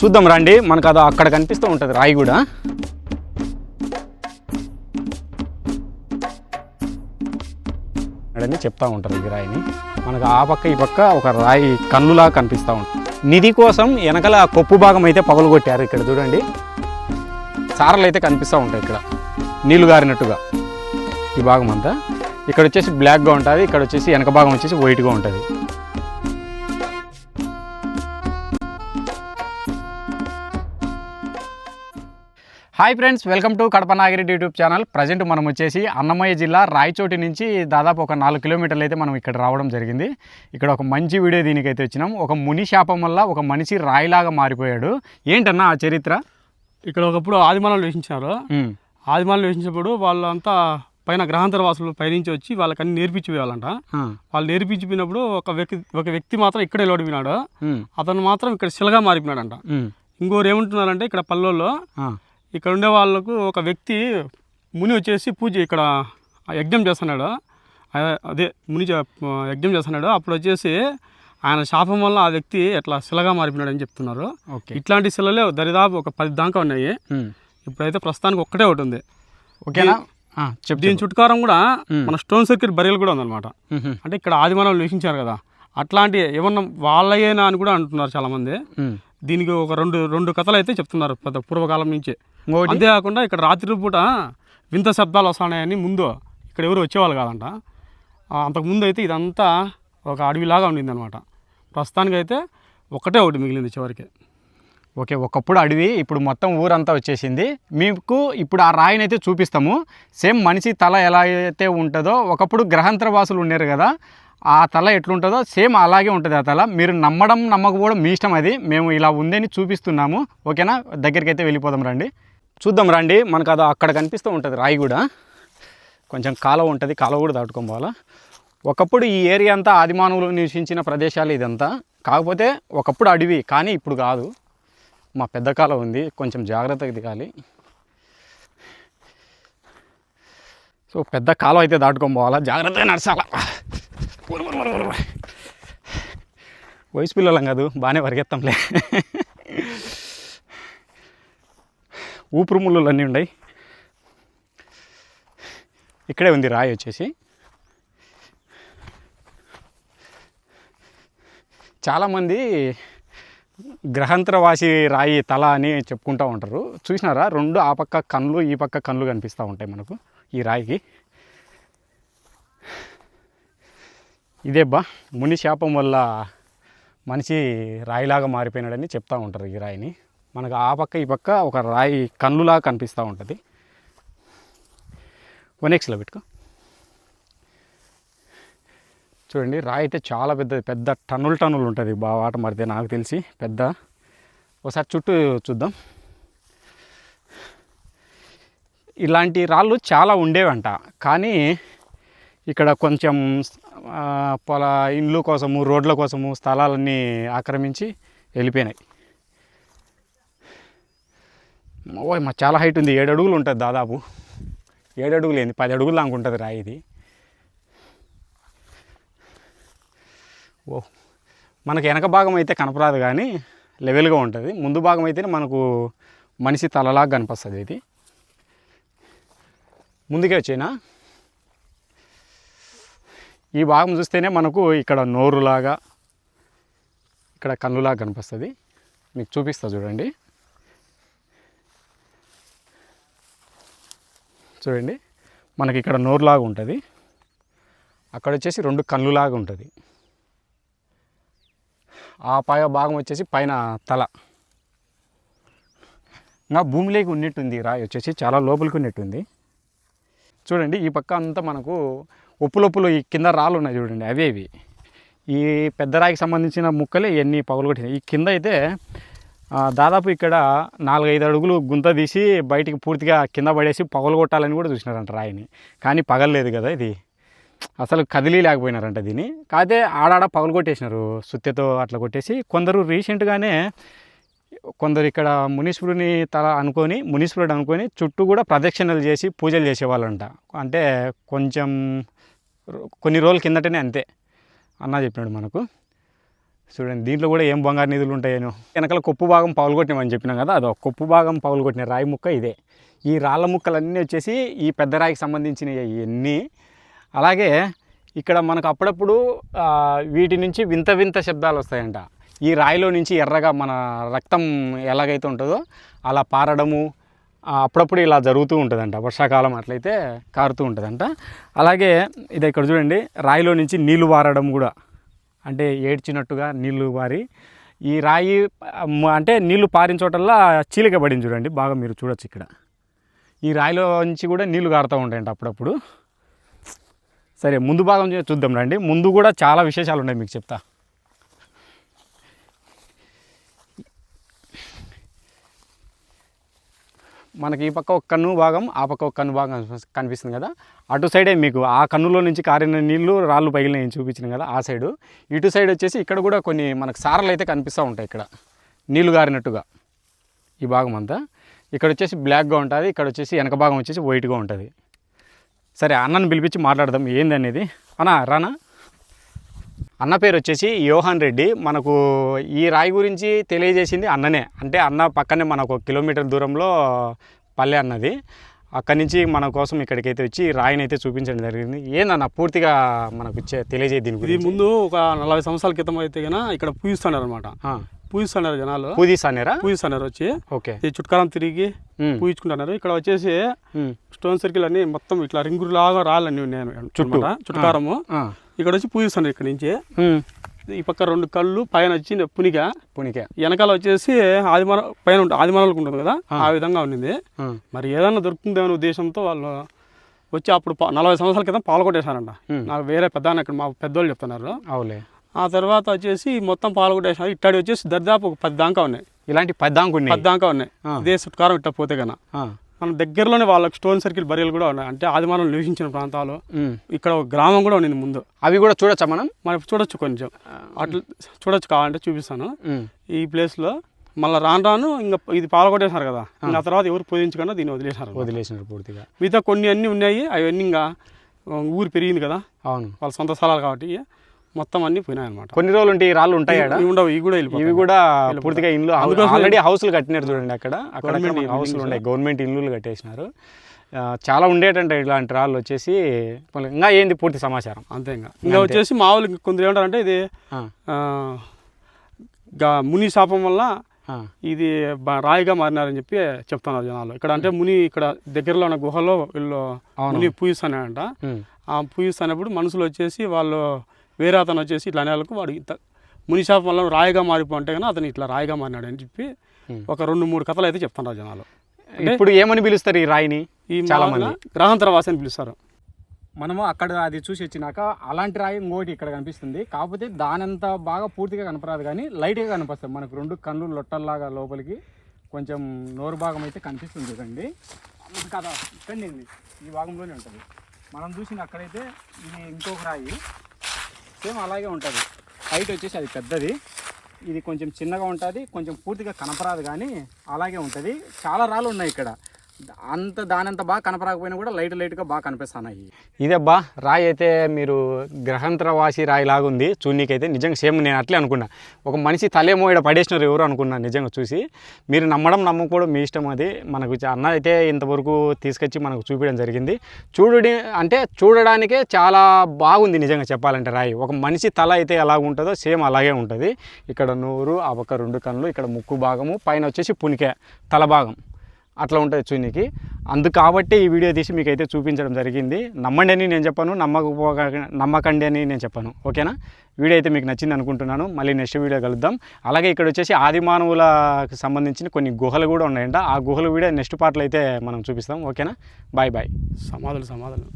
చూద్దాం రండి. మనకు అది అక్కడ కనిపిస్తూ ఉంటుంది రాయి కూడా. అని చెప్తా ఉంటారు ఈ రాయిని. మనకు ఆ పక్క ఈ పక్క ఒక రాయి కన్నులా కనిపిస్తూ ఉంటుంది. నిధి కోసం వెనకల కొప్పు భాగం అయితే పగలు కొట్టారు ఇక్కడ చూడండి. సారలు అయితే కనిపిస్తూ ఉంటాయి ఇక్కడ. నీళ్ళు గారినట్టుగా ఈ భాగం అంతా. ఇక్కడ వచ్చేసి బ్లాక్గా ఉంటుంది ఇక్కడ వచ్చేసి వెనక భాగం వచ్చేసి వైట్గా ఉంటుంది. Hi friends welcome to Kadapa Nagireddy YouTube channel present మనం వచ్చేసి అన్నమయ్య జిల్లా రాయచోటి నుంచి దాదాపు ఒక నాలుగు కిలోమీటర్లు అయితే మనం ఇక్కడ రావడం జరిగింది. ఇక్కడ ఒక మంచి వీడియో దీనికైతే వచ్చినాం. ఒక ముని శాపం వల్ల ఒక మనిషి రాయిలాగా మారిపోయాడు. ఏంటన్నా ఆ చరిత్ర? ఇక్కడ ఒకప్పుడు ఆదిమాలను వేసించారు ఉమ్, ఆదిమాలను వేసించినప్పుడు వాళ్ళంతా పైన గ్రహాంతర వాసులు పైనుంచి వచ్చి వాళ్ళకి అన్ని నేర్పించిపోయాలంట ఆ, వాళ్ళు నేర్పించిపోయినప్పుడు ఒక వ్యక్తి ఒక వ్యక్తి మాత్రం ఇక్కడే లోడిపోయినాడు. ఉమ్, అతను మాత్రం ఇక్కడ శిలగా మారిపోయినాడంట. ఇంకోరు ఏమంటున్నారంటే ఇక్కడ పల్లెల్లో ఆ, ఇక్కడ ఉండే వాళ్ళకు ఒక వ్యక్తి ముని వచ్చేసి పూజ ఇక్కడ యజ్ఞం చేస్తున్నాడు. అదే ముని యజ్ఞం చేస్తున్నాడు. అప్పుడు వచ్చేసి ఆయన శాపం వల్ల ఆ వ్యక్తి ఎట్లా శిలగా మారిపోయినాడు అని చెప్తున్నారు. ఓకే. ఇట్లాంటి శిలలే దరిదాపు ఒక పది దాకా ఉన్నాయి. ఇప్పుడైతే ప్రస్తుతానికి ఒక్కటే ఒకటి ఉంది. ఓకేనా? ఆ, చెప్పు దీని చుట్టుకారం కూడా. మన స్టోన్ సర్కిల్ బరియలు కూడా ఉందన్నమాట. అంటే ఇక్కడ ఆదిమానవులు నివసించారు కదా. అట్లాంటి ఏమన్నా వాళ్ళయేనా అని కూడా అంటున్నారు చాలామంది. దీనికి ఒక రెండు రెండు కథలు అయితే చెప్తున్నారు పెద్ద పూర్వకాలం నుంచి. అంతేకాకుండా ఇక్కడ రాత్రి పూట వింత శబ్దాలు వస్తున్నాయని ముందు ఇక్కడ ఎవరు వచ్చేవాళ్ళు కాదంట. అంతకుముందు అయితే ఇదంతా ఒక అడవిలాగా ఉండింది అనమాట ప్రస్తుతానికి అయితే ఒకటే ఒకటి మిగిలింది చివరికి. ఓకే ఒకప్పుడు అడవి ఇప్పుడు మొత్తం ఊరంతా వచ్చేసింది. మీకు ఇప్పుడు ఆ రాయిని అయితే చూపిస్తాము. సేమ్ మనిషి తల ఎలా అయితే ఉంటుందో ఒకప్పుడు గ్రహాంతర వాసులు ఉన్నారు కదా ఆ తల ఎట్లుంటుందో సేమ్ అలాగే ఉంటుంది ఆ తల. మీరు నమ్మడం నమ్మకపోవడం మీ ఇష్టం అది. మేము ఇలా ఉందని చూపిస్తున్నాము. ఓకేనా? దగ్గరికి అయితే వెళ్ళిపోదాం రండి. చూద్దాం రండి. మనకు అది అక్కడ కనిపిస్తూ ఉంటుంది రాయి కూడా. కొంచెం కాలువ ఉంటుంది. కాలువ కూడా దాటుకోవాలా ఒకప్పుడు ఈ ఏరియా అంతా ఆదిమానవులు నివసించిన ప్రదేశాలు ఇదంతా. కాకపోతే ఒకప్పుడు అడవి కానీ ఇప్పుడు కాదు. మా పెద్ద కాలం ఉంది. కొంచెం జాగ్రత్తగా దిగాలి. సో పెద్ద కాలం అయితే దాటుకొని పోవాలా జాగ్రత్తగా నడచాలా? వయసు పిల్లలం కాదు బాగానే పరిగెత్తంలే. ఊపిరి ముళ్ళు అన్నీ ఉన్నాయి. ఇక్కడే ఉంది రాయి వచ్చేసి. చాలామంది గ్రహాంతరవాసి రాయి తల అని చెప్పుకుంటూ ఉంటారు. చూసినారా? రెండు ఆ పక్క కళ్ళు ఈ పక్క కళ్ళు కనిపిస్తూ ఉంటాయి మనకు ఈ రాయికి. ఇదే బా ముని శాపం వల్ల మనిషి రాయిలాగా మారిపోయినాడని చెప్తూ ఉంటారు ఈ రాయిని. మనకు ఆ పక్క ఈ పక్క ఒక రాయి కన్నులాగా కనిపిస్తూ ఉంటుంది. వన్ ఎక్స్లో పెట్టుకో. చూడండి రాయి అయితే చాలా పెద్ద పెద్ద టన్నులు టన్నులు ఉంటుంది బా వాట మరితే నాకు తెలిసి పెద్ద. ఒకసారి చుట్టూ చూద్దాం. ఇలాంటి రాళ్ళు చాలా ఉండేవంట కానీ ఇక్కడ కొంచెం పొల ఇండ్లు కోసము రోడ్ల కోసము స్థలాలన్నీ ఆక్రమించి వెళ్ళిపోయినాయి. ఓ మా చాలా హైట్ ఉంది. ఏడు అడుగులు ఉంటుంది దాదాపు. ఏడు అడుగులు ఏంది? పది అడుగులు దాకా ఉంటుంది రాయి ఇది. ఓ మనకి వెనక భాగం అయితే కనపరాదు కానీ లెవెల్గా ఉంటుంది. ముందు భాగం అయితేనే మనకు మనిషి తలలాగా కనిపిస్తుంది ఇది. ముందుకే వచ్చేనా? ఈ భాగం చూస్తేనే మనకు ఇక్కడ నోరులాగా ఇక్కడ కన్నులాగా కనిపిస్తుంది. మీకు చూపిస్తా చూడండి. చూడండి మనకి ఇక్కడ నోరులాగా ఉంటుంది. అక్కడ వచ్చేసి రెండు కన్నులాగా ఉంటుంది. ఆ పై భాగం వచ్చేసి పైన తల. నా భూమిలోకి ఉన్నట్టుంది రాయి వచ్చేసి చాలా లోపలికి ఉన్నట్టుంది. చూడండి ఈ పక్క అంతా మనకు ఉప్పులొప్పులు ఈ కింద రాళ్ళు ఉన్నాయి చూడండి అవే ఇవి. ఈ పెద్ద రాయికి సంబంధించిన ముక్కలే ఇవన్నీ పగలగొట్టినాయి. ఈ కింద అయితే దాదాపు ఇక్కడ నాలుగైదు అడుగులు గుంత తీసి బయటికి పూర్తిగా కింద పడేసి పగలగొట్టాలని కూడా చూసినారంట రాయిని. కానీ పగలలేదు కదా ఇది. అసలు కదిలీ లేకపోయినారంట దీన్ని. కాకపోతే ఆడాడ పగలగొట్టేసినారు సుత్తెతో అట్లా కొట్టేసి. కొందరు రీసెంట్గానే కొందరు ఇక్కడ మునీశ్వరుని తల అనుకొని మునీశ్వరుడు అనుకొని చుట్టూ కూడా ప్రదక్షిణలు చేసి పూజలు చేసేవాళ్ళంట. అంటే కొంచెం కొన్ని రోజుల కిందటనే అంతే. అన్న చెప్పినాడు మనకు. చూడండి దీంట్లో కూడా ఏం బంగారు నిధులు ఉంటాయో వెనకాల కొప్పు భాగం పగులుకొట్టినామని చెప్పినాం కదా అదో కొప్పు భాగం పగులుకొట్టిన రాయి ముక్క ఇదే. ఈ రాళ్ళ ముక్కలన్నీ వచ్చేసి ఈ పెద్ద రాయికి సంబంధించినవి ఇవన్నీ అలాగే ఇక్కడ మనకు అప్పుడప్పుడు వీటి నుంచి వింత వింత శబ్దాలు వస్తాయంట. ఈ రాయిలో నుంచి ఎర్రగా మన రక్తం ఎలాగైతే ఉంటుందో అలా పారడము అప్పుడప్పుడు ఇలా జరుగుతూ ఉంటుందంట. వర్షాకాలం అట్లయితే కారుతూ ఉంటుందంట. అలాగే ఇది ఇక్కడ చూడండి రాయిలో నుంచి నీళ్ళు వారడం కూడా. అంటే ఏడ్చినట్టుగా నీళ్ళు వారి. ఈ రాయి అంటే నీళ్ళు పారిన చోటల్లా చీలిక పడింది చూడండి బాగా మీరు చూడొచ్చు ఇక్కడ. ఈ రాయిలో నుంచి కూడా నీళ్ళు కారుతూ ఉంటాయంట అప్పుడప్పుడు. సరే ముందు భాగం చూద్దాం రండి. ముందు కూడా చాలా విశేషాలు ఉన్నాయి మీకు చెప్తా. మనకి ఈ పక్క ఒక కన్ను భాగం ఆ పక్క ఒక కన్ను భాగం కనిపిస్తుంది కదా? అటు సైడే మీకు ఆ కన్నులో నుంచి కారిన నీళ్ళు రాళ్ళు పగిలినాయి చూపించిన కదా ఆ సైడు. ఇటు సైడ్ వచ్చేసి ఇక్కడ కూడా కొన్ని మనకు సారలు అయితే కనిపిస్తూ ఉంటాయి ఇక్కడ నీళ్ళు గారినట్టుగా. ఈ భాగం అంతా. ఇక్కడ వచ్చేసి బ్లాక్గా ఉంటుంది ఇక్కడ వచ్చేసి వెనక భాగం వచ్చేసి వైట్గా ఉంటుంది. సరే అన్నను పిలిపించి మాట్లాడదాం ఏంది అనేది రానా? అన్న పేరు వచ్చేసి యోహాన్ రెడ్డి. మనకు ఈ రాయి గురించి తెలియజేసింది అన్ననే. అంటే అన్న పక్కనే మనకు ఒక కిలోమీటర్ దూరంలో పల్లె అన్నది. అక్కడి నుంచి మన కోసం ఇక్కడికైతే వచ్చి రాయిని అయితే చూపించడం జరిగింది. ఏందన్న పూర్తిగా మనకు ఇచ్చే తెలియజేది దీని గురించి? ముందు ఒక నలభై సంవత్సరాల క్రితం అయితే కన్నా ఇక్కడ పూజిస్తున్నారు అనమాట పూజిస్తున్నారు జనాలు. పూజిస్తానేరా పూజిస్తున్నారు వచ్చి. ఓకే. ఈ చుట్కారం తిరిగి పూజించుకుంటున్నారు. ఇక్కడ వచ్చేసి స్టోన్ సర్కిల్ అన్ని మొత్తం ఇట్లా రింగులు లాగా రాళ్ళన్నీ ఉన్నాయి చుట్టూ. చుట్కారము ఇక్కడ వచ్చి పూజిస్తున్నారు ఇక్కడ నుంచి. ఈ పక్క రెండు కళ్ళు పైన వచ్చి పునిక. పునికే. వెనకాల వచ్చేసి ఆదిమర పైన ఉంటుంది ఆదిమరాలకు ఉంటుంది కదా? ఆ. విధంగా ఉండింది మరి ఏదన్నా దొరుకుతుందేమో ఉద్దేశంతో వాళ్ళు వచ్చి అప్పుడు నలభై సంవత్సరాల క్రితం పాల్గొట్టేశారంట. నాకు వేరే పెద్ద ఇక్కడ మా పెద్దోళ్ళు చెప్తున్నారు. అవులే ఆ తర్వాత వచ్చేసి మొత్తం పాల్గొట్టేసారు ఇట్టాడి వచ్చేసి దర్దాపు ఒక పది దాకా ఉన్నాయి. ఇలాంటి పెద్దాంకుని పది దాకా ఉన్నాయి. ఇదే చుట్కారం ఇట్ట పోతే కన్నా మన దగ్గరలోనే వాళ్ళకి స్టోన్ సర్కిల్ బరియలు కూడా ఉన్నాయి. అంటే ఆదిమానం నివసించిన ప్రాంతాలు ఇక్కడ ఒక గ్రామం కూడా ఉండింది ముందు. అవి కూడా చూడొచ్చా మనం? మనం చూడొచ్చు కొంచెం. అట్లా చూడొచ్చు కావాలంటే చూపిస్తాను. ఈ ప్లేస్లో మళ్ళీ రాను రాను ఇంకా ఇది పాల్గొట్టేశారు కదా. ఇంకా ఆ తర్వాత ఎవరు పూజించకుండా దీన్ని వదిలేశారు వదిలేసినారు పూర్తిగా. మిగతా కొన్ని అన్నీ ఉన్నాయి. అవన్నీ ఇంకా ఊరు పెరిగింది కదా. అవును. వాళ్ళ సొంత స్థలాలు కాబట్టి. మొత్తం అన్నీ పోయినాయి అనమాట కొన్ని రోజులు ఉంటే ఈ రాళ్ళు ఉంటాయి ఉండవు ఇవి కూడా ఇవి కూడా పూర్తిగా ఇండ్లు ఆల్రెడీ హౌస్లు కట్టినారు చూడండి అక్కడ. అక్కడ హౌస్లు ఉన్నాయి. గవర్నమెంట్ ఇల్లులు కట్టేసినారు. చాలా ఉండేటంట ఇలాంటి రాళ్ళు వచ్చేసి. ఇంకా ఏంది పూర్తి సమాచారం? అంతే ఇంకా. ఇంకా వచ్చేసి మామూలు కొందరు ఏమంటారంటే ఇది ముని శాపం వల్ల ఇది రాయిగా మారినారని చెప్పి చెప్తున్నారు జనాలు. ఇక్కడ అంటే ముని ఇక్కడ దగ్గరలో ఉన్న గుహలో వీళ్ళు ముని పూజిస్తున్నాడంట ఉమ్, ఆ పూజిస్తున్నప్పుడు మనుషులు వచ్చేసి వాళ్ళు వేరే అతను వచ్చేసి ఇట్లా అనేలకు వాడు ఇంత ముని శాపం వల్ల రాయిగా మారిపోంటే కానీ అతను ఇట్లా రాయిగా మారినాడు అని చెప్పి. ఒక రెండు మూడు కథలు అయితే చెప్తున్నారు జనాలు. ఇప్పుడు ఏమని పిలుస్తారు ఈ రాయిని? ఈ చాలా మామూలుగా గ్రహాంతర వాసి అని పిలుస్తారు. మనము అక్కడ అది చూసి వచ్చినాక అలాంటి రాయి ఇంకోటి ఇక్కడ కనిపిస్తుంది. కాకపోతే దానంత బాగా పూర్తిగా కనపరాదు కానీ లైట్గా కనిపిస్తుంది మనకు రెండు కళ్ళు లొట్టల్లాగా లోపలికి కొంచెం నోరు భాగం అయితే కనిపిస్తుంది చూడండి. ఇది కదా ఇక్కడ ఈ భాగంలోనే ఉంటుంది. మనం చూసిన అక్కడైతే ఇది ఇంకొక రాయి. సేమ్ అలాగే ఉంటుంది. హైట్ వచ్చేసి అది పెద్దది. ఇది కొంచెం చిన్నగా ఉంటుంది కొంచెం పూర్తిగా కనపరాదు కానీ అలాగే ఉంటుంది. చాలా రాళ్ళు ఉన్నాయి ఇక్కడ. అంత దానంత బాగా కనపరాకపోయినా కూడా లైట్ లైట్గా బాగా కనిపిస్తున్నాయి. ఇదబ్బా రాయి అయితే మీరు గ్రహాంతరవాసి రాయి లాగుంది. చూడనీకైతే నిజంగా సేమ్ నేను అట్లే అనుకున్నా. ఒక మనిషి తలేమో ఇక్కడ పడేసినారు ఎవరు అనుకున్నా నిజంగా చూసి. మీరు నమ్మడం నమ్మకపోవడం మీ ఇష్టం అది. మనకు అన్న అయితే ఇంతవరకు తీసుకొచ్చి మనకు చూపించడం జరిగింది. చూడడి అంటే చూడడానికే చాలా బాగుంది నిజంగా చెప్పాలంటే రాయి. ఒక మనిషి తల అయితే ఎలా ఉంటుందో సేమ్ అలాగే ఉంటుంది. ఇక్కడ నోరు ఆ రెండు కళ్ళు ఇక్కడ ముక్కు భాగము పైన వచ్చేసి పునికే తల భాగం. అట్లా ఉంటుంది చూనికి అందుకు కాబట్టి ఈ వీడియో తీసి మీకు అయితే చూపించడం జరిగింది. నమ్మండి అని నేను చెప్పాను నమ్మకపోక నమ్మకండి అని నేను చెప్పాను. ఓకేనా? వీడియో అయితే మీకు నచ్చింది అనుకుంటున్నాను. మళ్ళీ నెక్స్ట్ వీడియో కలుద్దాం. అలాగే ఇక్కడ వచ్చేసి ఆది మానవులకు సంబంధించిన కొన్ని గుహలు కూడా ఉన్నాయంట. ఆ గుహలు వీడియో నెక్స్ట్ పార్ట్లో అయితే మనం చూపిస్తాం. ఓకేనా? Bye bye. సమాధులు సమాధులు.